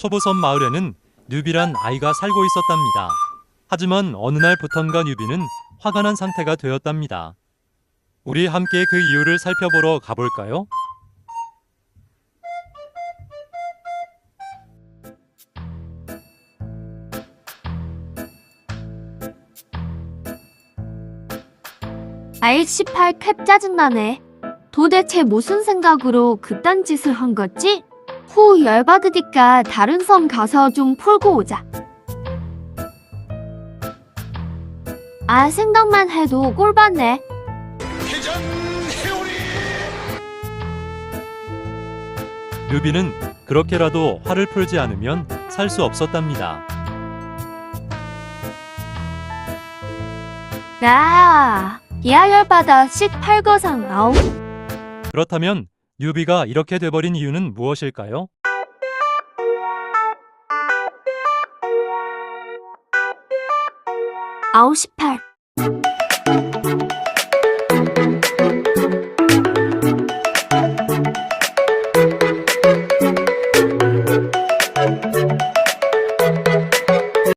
초보섬 마을에는 뉴비란 아이가 살고 있었답니다. 하지만 어느 날부턴가 뉴비는 화가 난 상태가 되었답니다. 우리 함께 그 이유를 살펴보러 가볼까요? R18 캡 짜증나네. 도대체 무슨 생각으로 그딴 짓을 한 거지? 후 열받으니까 다른 섬 가서 좀 풀고 오자. 아 생각만 해도 꼴받네. 뉴비는 그렇게라도 화를 풀지 않으면 살 수 없었답니다. 야, 야 열받아 18거상 아우. 그렇다면 뉴비가 이렇게 돼버린 이유는 무엇일까요? 아우 18.